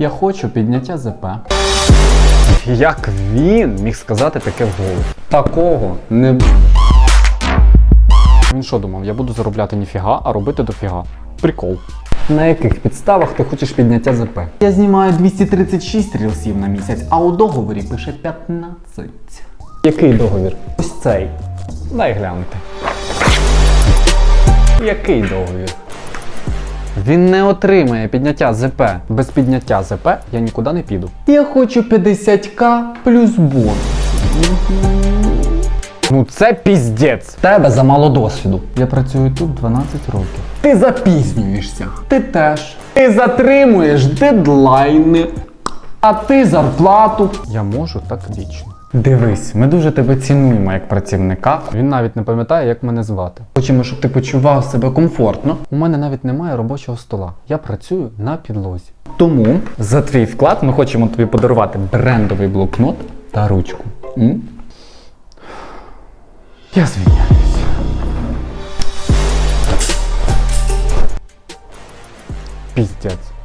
Я хочу підняття ЗП. Як він міг сказати таке вголос? Такого не буде. Він що думав, я буду заробляти ніфіга, а робити дофіга. Прикол. На яких підставах ти хочеш підняття ЗП? Я знімаю 236 рілсів на місяць, а у договорі пише 15. Який договір? Ось цей. Дай глянути. Який договір? Він не отримає підняття ЗП. Без підняття ЗП я нікуди не піду. Я хочу 50к плюс бонус. Ну це піздець. Тебе замало досвіду. Я працюю тут 12 років. Ти запізнюєшся. Ти теж. Ти затримуєш дедлайни. А ти зарплату. Я можу так вічно. Дивись, ми дуже тебе цінуємо як працівника. Він навіть не пам'ятає, як мене звати. Хочемо, щоб ти почував себе комфортно. У мене навіть немає робочого стола. Я працюю на підлозі. Тому за твій вклад ми хочемо тобі подарувати брендовий блокнот та ручку. М? Я звільняюсь. Піздець.